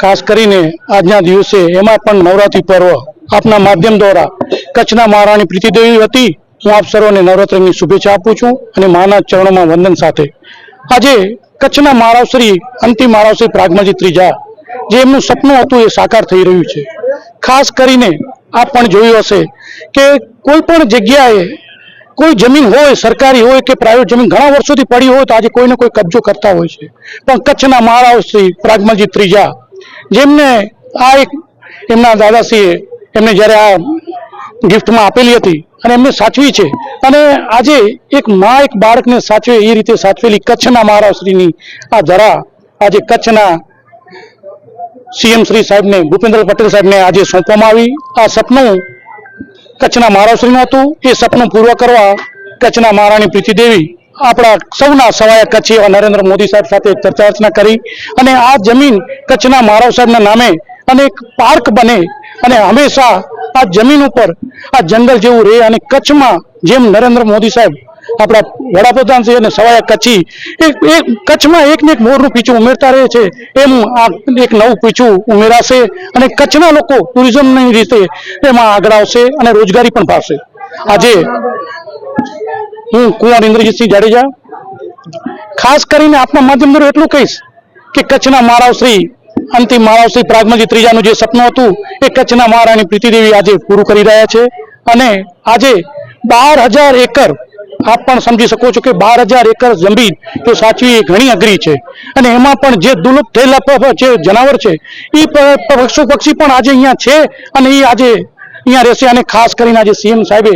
ખાસ કરીને આજના દિવસે એમાં પણ નવરાત્રિ પર્વ આપના માધ્યમ દ્વારા કચ્છના મહારાણી પ્રીતિદેવી હતી હું આપ સર્વને નવરાત્રિની શુભેચ્છા આપું છું અને માના ચરણોમાં વંદન સાથે. આજે કચ્છના મહારાવશ્રી અંતિમ મહારાવશ્રી પ્રાગમજી ત્રીજા, જે એમનું સપનું હતું એ સાકાર થઈ રહ્યું છે. ખાસ કરીને આપ પણ જોયું હશે કે કોઈ પણ જગ્યાએ કોઈ જમીન હોય, સરકારી હોય કે પ્રાઇવેટ જમીન ઘણા વર્ષોથી પડી હોય તો આજે કોઈને કોઈ કબજો કરતા હોય છે. પણ કચ્છના મહારાવશ્રી પ્રાગમજી ત્રીજા જેમને આ એક એમના દાદાશ્રીએ એમને જ્યારે આ ગિફ્ટમાં આપેલી હતી અને એમને સાચવી છે. અને આજે એક મા એક બાળકને સાચવે, એ રીતે સાચવેલી કચ્છના મહારાજશ્રીની આ ધરા આજે કચ્છના સીએમ શ્રી સાહેબને ભૂપેન્દ્ર પટેલ સાહેબને આજે સોંપવામાં આવી. આ સપનું કચ્છના મહારાષ્ટ્રનું હતું. એ સપનું પૂર્વ કરવા કચ્છના મહારાણી પ્રીતિદેવી આપણા સૌના સવાયા કચ્છી એવા નરેન્દ્ર મોદી સાહેબ સાથે ચર્ચા કરી અને આ જમીન કચ્છના મારવ સાહેબના નામે અને એક પાર્ક બને અને હંમેશા આ જમીન ઉપર આ જંગલ જેવું રહે અને કચ્છમાં જેમ નરેન્દ્ર મોદી સાહેબ આપણા વડાપ્રધાન છે અને સવાયા કચ્છી એક એક કચ્છમાં એક ને એક મોરનું પીછું ઉમેરતા રહે છે, એમ આ એક નવું પીછું ઉમેરાશે અને કચ્છના લોકો ટુરિઝમની રીતે એમાં આગળ આવશે અને રોજગારી પણ પામશે. આજે હું કુંવર ઇન્દ્રજીતસિંહ જાડેજા, ખાસ કરીને આપના માધ્યમ દ્વારા એટલું કહીશ કે કચ્છના મહારાવશ્રી અંતિમ મહારાવશ્રી પ્રાગમજી ત્રીજાનું જે સપનું હતું, એ કચ્છના મહારાણી પ્રીતિદેવી આજે પૂરું કરી રહ્યા છે. અને આજે બાર હજાર એકર, આપ પણ સમજી શકો છો કે બાર હજાર એકર જમીન તો સાચવી એ ઘણી અઘરી છે. અને એમાં પણ જે દુર્લુપ્ત થયેલા જે જનાવર છે એ પશુ પક્ષી પણ આજે અહીંયા છે અને એ આજે અહીંયા રહેશે. અને ખાસ કરીને આજે સીએમ સાહેબે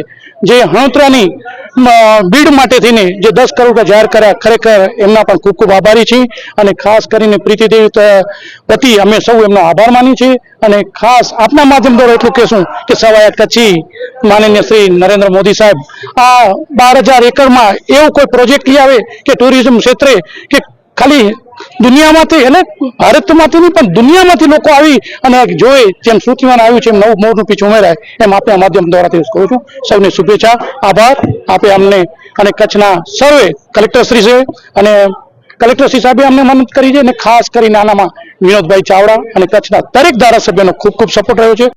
જે હણોતરાની બીડ માટે થઈને જે દસ કરોડ જાહેર કર્યા, ખરેખર એમના પણ ખૂબ ખૂબ આભારી છીએ અને ખાસ કરીને પ્રીતિદેવી ત- વતી અમે સૌ એમનો આભાર માની છીએ અને ખાસ આપના માધ્યમ દ્વારા એટલું કહેશું કે સવાયા કચ્છી માનનીય શ્રી નરેન્દ્ર મોદી સાહેબ, આ બાર હજાર એકરમાં એવું કોઈ પ્રોજેક્ટ લઈ આવે કે ટુરિઝમ ક્ષેત્રે કે ખાલી દુનિયામાંથી એટલે ભારતમાંથી નહીં, પણ દુનિયામાંથી લોકો આવી અને જોઈ, જેમ શ્રુતિમાન આવ્યું છે, એમ નવું મોરનું પીછું ઉમેરાય. એમ આપણે માધ્યમ દ્વારા તે કહું છું. સૌને શુભેચ્છા, આભાર. આપે અમને અને કચ્છના સર્વે કલેક્ટરશ્રી છે અને કલેક્ટરશ્રી સાહેબે અમને મદદ કરી છે અને ખાસ કરીને આનામાં વિનોદભાઈ ચાવડા અને કચ્છના દરેક ધારાસભ્યનો ખૂબ ખૂબ સપોર્ટ રહ્યો છે.